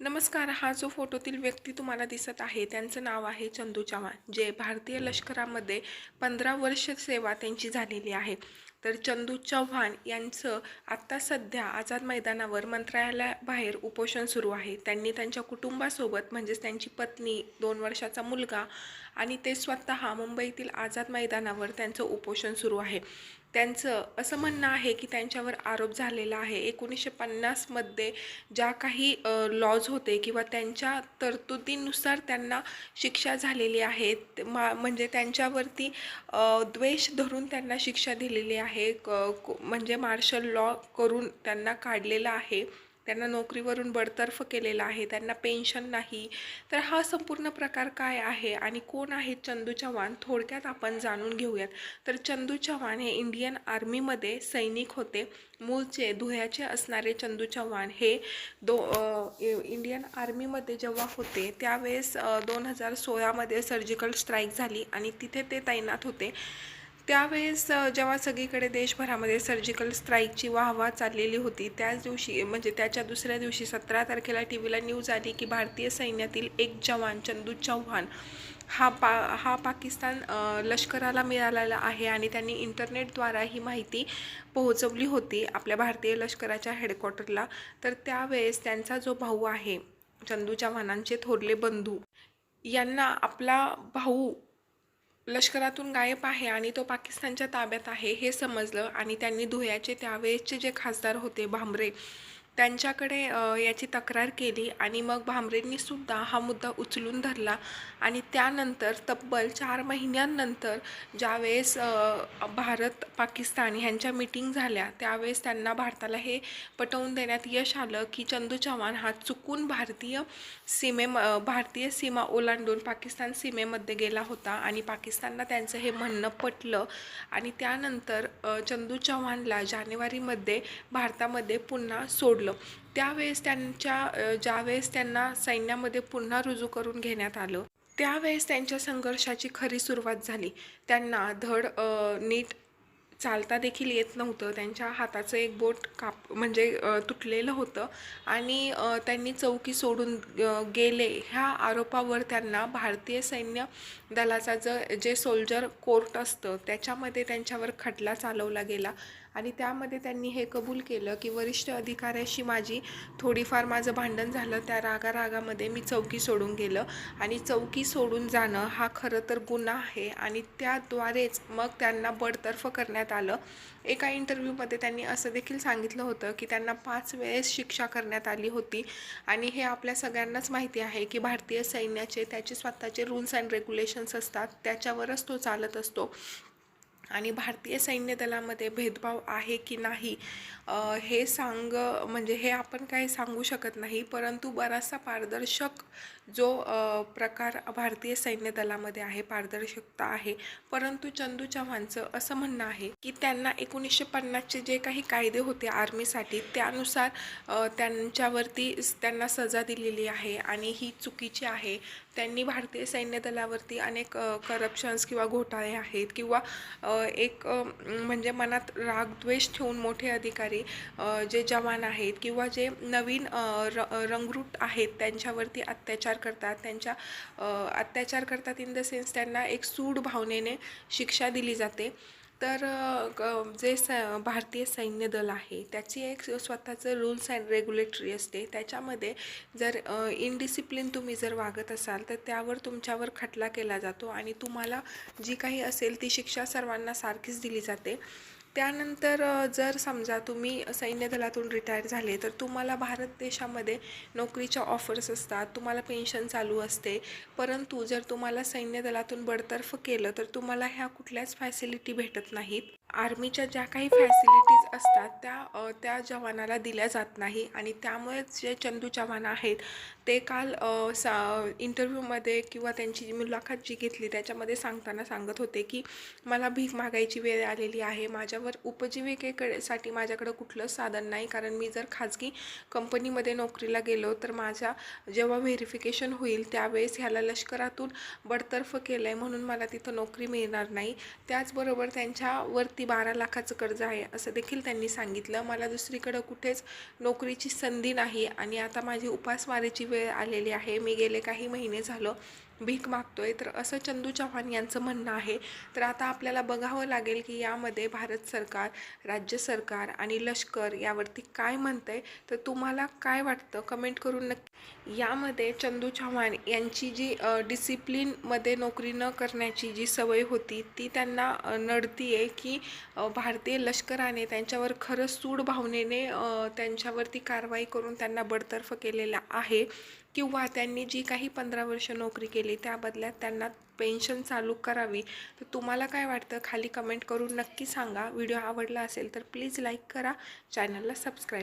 नमस्कार हा जो फोटोतील व्यक्ती तुम्हाला दिसत आहे त्यांचं नाव आहे चंदू चव्हाण. जे भारतीय लष्करामध्ये पंधरा वर्ष सेवा त्यांची झालेली आहे. तर चंदू चव्हाण यांचं आत्ता सध्या आझाद मैदानावर मंत्रालयाबाहेर उपोषण सुरू आहे. त्यांनी त्यांच्या कुटुंबासोबत म्हणजेच त्यांची पत्नी दोन वर्षाचा मुलगा आणि ते स्वतः मुंबईतील आझाद मैदानावर त्यांचं उपोषण सुरू आहे. त्यांचं असं म्हणणं आहे की त्यांच्यावर आरोप झालेला आहे. एकोणीसशे पन्नासमध्ये ज्या काही लॉज होते किंवा त्यांच्या तरतुदीनुसार त्यांना शिक्षा झालेली आहे मा म्हणजे त्यांच्यावरती द्वेष धरून त्यांना शिक्षा दिलेली आहे. क को- म्हणजे मार्शल लॉ करून त्यांना काढलेलं आहे. त्यांना नोकरीवरून बडतर्फ केलेला आहे त्यांना पेन्शन नाही. तर हा संपूर्ण प्रकार काय आहे आणि कोण आहेत चंदू चव्हाण थोडक्यात आपण जाणून घेऊयात. तर चंदू चव्हाण हे इंडियन आर्मीमध्ये सैनिक होते. मूळचे धुळ्याचे असणारे चंदू चव्हाण हे दो इंडियन आर्मीमध्ये जेव्हा होते त्यावेळेस दोन हजार सोळामध्ये सर्जिकल स्ट्राईक झाली आणि तिथे ते तैनात होते. त्यावेळेस जेव्हा सगळीकडे देशभरामध्ये सर्जिकल स्ट्राईकची वाहवा चाललेली होती त्याच दिवशी म्हणजे त्याच्या दुसऱ्या दिवशी सतरा तारखेला टी व्हीला न्यूज आली की भारतीय सैन्यातील एक जवान चंदू चव्हाण हा पा हा पाकिस्तान लष्कराला मिळालेला आहे आणि त्यांनी इंटरनेटद्वारा ही माहिती पोहोचवली होती आपल्या भारतीय लष्कराच्या हेडक्वार्टरला तर त्यावेळेस त्यांचा जो भाऊ आहे चंदू चव्हाणांचे थोरले बंधू यांना आपला भाऊ लष्करातून गायब आहे आणि तो पाकिस्तानच्या ताब्यात आहे हे समजलं. आणि त्यांनी धुळ्याचे त्यावेळेसचे जे खासदार होते भांबरे त्यांच्याकडे याची तक्रार केली आणि मग भामरेंनीसुद्धा हा मुद्दा उचलून धरला आणि त्यानंतर तब्बल चार महिन्यांनंतर ज्यावेळेस भारत पाकिस्तान ह्यांच्या मिटिंग झाल्या त्यावेळेस त्यांना भारताला हे पटवून देण्यात यश आलं की चंदू चव्हाण हा चुकून भारतीय सीमे भारतीय सीमा ओलांडून पाकिस्तान सीमेमध्ये गेला होता आणि पाकिस्तानला त्यांचं हे म्हणणं पटलं आणि त्यानंतर चंदू चव्हाणला जानेवारीमध्ये भारतामध्ये पुन्हा सोडलं. त्यावेळेस त्यांच्या ज्यावेळेस त्यांना सैन्यामध्ये पुन्हा रुजू करून घेण्यात आलं त्यावेळेस त्यांच्या संघर्षाची खरी सुरुवात झाली. त्यांना धड नीट चालता देखील येत नव्हतं. त्यांच्या हाताचं एक बोट काप म्हणजे तुटलेलं होतं आणि त्यांनी चौकी सोडून गेले. ह्या आरोपावर त्यांना भारतीय सैन्य दलाचा ज जे सोल्जर कोर्ट असतं त्याच्यामध्ये त्यांच्यावर खटला चालवला गेला. आणि त्यामध्ये त्यांनी हे कबूल केलं की वरिष्ठ अधिकाऱ्याशी माझी थोडीफार माझं भांडण झालं त्या रागा रागामध्ये मी चौकी सोडून गेलं. आणि चौकी सोडून जाणं हा खरं तर गुन्हा आहे आणि त्याद्वारेच मग त्यांना बडतर्फ करण्यात आलं. एका इंटरव्ह्यूमध्ये त्यांनी असं देखील सांगितलं होतं की त्यांना पाच वेळेस शिक्षा करण्यात आली होती. आणि हे आपल्या सगळ्यांनाच माहिती आहे की भारतीय सैन्याचे त्याचे स्वतःचे रूल्स अँड रेग्युलेशन्स असतात त्याच्यावरच तो चालत असतो. आणि भारतीय सैन्य दलामध्ये भेदभाव आहे की नाही हे सांग म्हणजे हे आपण काही सांगू शकत नाही परंतु बराचसा पारदर्शक जो प्रकार भारतीय सैन्य दलामध्ये आहे पारदर्शकता आहे. परंतु चंदू चव्हाणचं असं म्हणणं आहे की त्यांना एकोणीसशे पन्नासचे जे काही कायदे होते आर्मीसाठी त्यानुसार त्यांच्यावरती स- त्यांना सजा दिलेली आहे आणि ही चुकीची आहे. त्यांनी भारतीय सैन्य दलावरती अनेक करप्शन्स किंवा घोटाळे आहेत किंवा एक म्हणजे मनात राग द्वेष ठेवून मोठे अधिकारी जे जवान आहेत किंवा जे नवीन र रंगरूट आहेत त्यांच्यावरती अत्याचार करतात. त्यांच्या अत्याचार करतात इन द सेन्स त्यांना एक सूड भावनेने शिक्षा दिली जाते. तर ग- जे स भारतीय सैन्य दल आहे त्याची एक स्वतःचं रूल्स अँड रेग्युलेटरी असते. त्याच्यामध्ये जर इनडिसिप्लिन तुम्ही जर वागत असाल तर त्यावर तुमच्यावर खटला केला जातो आणि तुम्हाला जी काही असेल ती शिक्षा सर्वांना सारखीच दिली जाते. त्यानंतर जर समजा तुम्ही सैन्य दलातून रिटायर झाले तर तुम्हाला भारत देशामध्ये नोकरीच्या ऑफर्स असतात तुम्हाला पेन्शन चालू असते. परंतु जर तुम्हाला सैन्य दलातून बडतर्फ केलं तर तुम्हाला ह्या कुठल्याच फॅसिलिटी भेटत नाहीत. आर्मीच्या ज्या काही फॅसिलिटीज असतात त्या त्या जवानाला दिल्या जात नाही. आणि त्यामुळेच जे चंदू चव्हाण आहेत ते काल सा इंटरव्ह्यूमध्ये किंवा त्यांची जी मुलाखत जी घेतली त्याच्यामध्ये सांगताना सांगत होते की मला भीक मागायची वेळ आलेली आहे. माझ्यावर उपजीविकेकडे साठी माझ्याकडं कुठलंच साधन नाही. कारण मी जर खाजगी कंपनीमध्ये नोकरीला गेलो तर माझ्या जेव्हा व्हेरिफिकेशन होईल त्यावेळेस ह्याला लष्करातून बडतर्फ केलं आहे म्हणून मला तिथं नोकरी मिळणार नाही. त्याचबरोबर त्यांच्यावर वरती बारा लाखाचं कर्ज आहे असं देखील त्यांनी सांगितलं. मला दुसरीकडं कुठेच नोकरीची संधी नाही आणि आता माझी उपासमारीची वेळ आलेली आहे. मी गेले काही महिने झालं भीक मागतोय. तर असं चंदू चव्हाण यांचं म्हणणं आहे. तर आता आपल्याला बघावं लागेल की यामध्ये भारत सरकार राज्य सरकार आणि लष्कर यावरती काय म्हणतंय. तर तुम्हाला काय वाटतं? कमेंट करून नक्की. यामध्ये चंदू चव्हाण यांची जी डिसिप्लिनमध्ये नोकरी न करण्याची जी सवय होती ती त्यांना नडती आहे की भारतीय लष्कराने त्यांच्यावर खरं सूड भावनेने त्यांच्यावरती कारवाई करून त्यांना बडतर्फ केलेला आहे. किंवा त्यांनी जी काही पंधरा वर्ष नोकरी केली त्या बदल्यात त्यांना पेन्शन चालू करावी. तर तुम्हाला काय वाटतं? खाली कमेंट करून नक्की सांगा. व्हिडिओ आवडला असेल तर प्लीज लाईक करा. चॅनलला सबस्क्राईब